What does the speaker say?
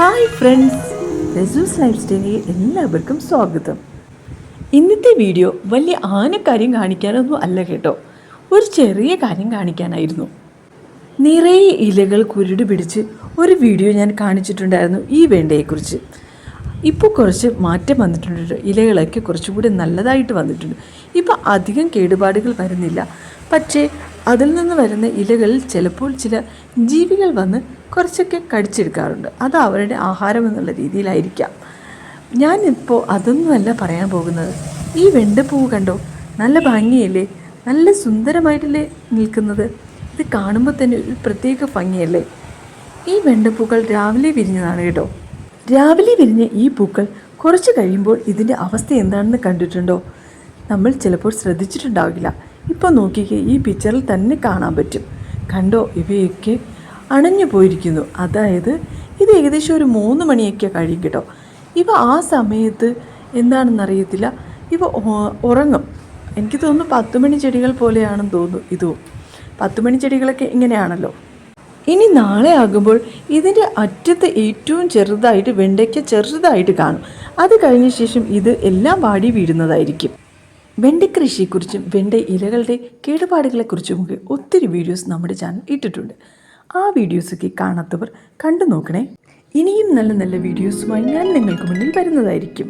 Hi friends. റെസൂസ് life സ്റ്റൈലിൽ എല്ലാവർക്കും സ്വാഗതം. ഇന്നത്തെ വീഡിയോ വലിയ ആനക്കാര്യം കാണിക്കാനൊന്നും അല്ല കേട്ടോ. ഒരു ചെറിയ കാര്യം കാണിക്കാനായിരുന്നു. നിറയെ ഇലകൾ കുരുട് പിടിച്ച് ഒരു വീഡിയോ ഞാൻ കാണിച്ചിട്ടുണ്ടായിരുന്നു ഈ വേണ്ടയെക്കുറിച്ച്. ഇപ്പോൾ കുറച്ച് മാറ്റം വന്നിട്ടുണ്ട്. ഇലകളൊക്കെ ഇലകളൊക്കെ കുറച്ചുകൂടി നല്ലതായിട്ട് വന്നിട്ടുണ്ട്. ഇപ്പോൾ അധികം കേടുപാടുകൾ വരുന്നില്ല. പക്ഷേ അതിൽ നിന്ന് വരുന്ന ഇലകളിൽ ചിലപ്പോൾ ചില ജീവികൾ വന്ന് കുറച്ചൊക്കെ കടിച്ചെടുക്കാറുണ്ട്. അത് അവരുടെ ആഹാരം എന്നുള്ള രീതിയിലായിരിക്കാം. ഞാനിപ്പോൾ അതൊന്നുമല്ല പറയാൻ പോകുന്നത്. ഈ വെണ്ടപ്പൂവ് കണ്ടോ? നല്ല ഭംഗിയല്ലേ? നല്ല സുന്ദരമായിട്ടല്ലേ നിൽക്കുന്നത്? ഇത് കാണുമ്പോൾ തന്നെ ഒരു പ്രത്യേക ഭംഗിയല്ലേ? ഈ വെണ്ടപ്പൂക്കൾ രാവിലെ വിരിഞ്ഞതാണ് കേട്ടോ. രാവിലെ വിരിഞ്ഞ ഈ പൂക്കൾ കുറച്ച് കഴിയുമ്പോൾ ഇതിന്റെ അവസ്ഥ എന്താണെന്ന് കണ്ടിട്ടുണ്ടോ? നമ്മൾ ചിലപ്പോൾ ശ്രദ്ധിച്ചിട്ടുണ്ടാവില്ല. ഇപ്പോൾ നോക്കിക്കേ ഈ പിക്ചറിൽ തന്നെ കാണാൻ പറ്റും. കണ്ടോ ഇവയൊക്കെ അണഞ്ഞു പോയിരിക്കുന്നു. അതായത് ഇത് ഏകദേശം ഒരു മൂന്ന് മണിയൊക്കെ കഴിയും കേട്ടോ. ഇവ ആ സമയത്ത് എന്താണെന്നറിയത്തില്ല. ഇവ ഉറങ്ങും. എനിക്ക് തോന്നുന്നു പത്ത് മണി ചെടികൾ പോലെയാണെന്ന് തോന്നുന്നു ഇതും. പത്ത് മണി ചെടികളൊക്കെ ഇങ്ങനെയാണല്ലോ. ഇനി നാളെ ആകുമ്പോൾ ഇതിന്റെ അറ്റത്ത് ഏറ്റവും ചെറുതായിട്ട് വെണ്ടയ്ക്ക ചെറുതായിട്ട് കാണും. അത് കഴിഞ്ഞ ശേഷം ഇത് എല്ലാം വാടി വീഴുന്നതായിരിക്കും. വെണ്ടക്കൃഷിയെക്കുറിച്ചും വെണ്ട ഇലകളുടെ കേടുപാടുകളെക്കുറിച്ചുമൊക്കെ ഒത്തിരി വീഡിയോസ് നമ്മുടെ ചാനൽ ഇട്ടിട്ടുണ്ട്. ആ വീഡിയോസൊക്കെ കാണാത്തവർ കണ്ടു നോക്കണേ ഇനിയും നല്ല നല്ല വീഡിയോസുമായി ഞാൻ നിങ്ങൾക്ക് മുന്നിൽ വരുന്നതായിരിക്കും.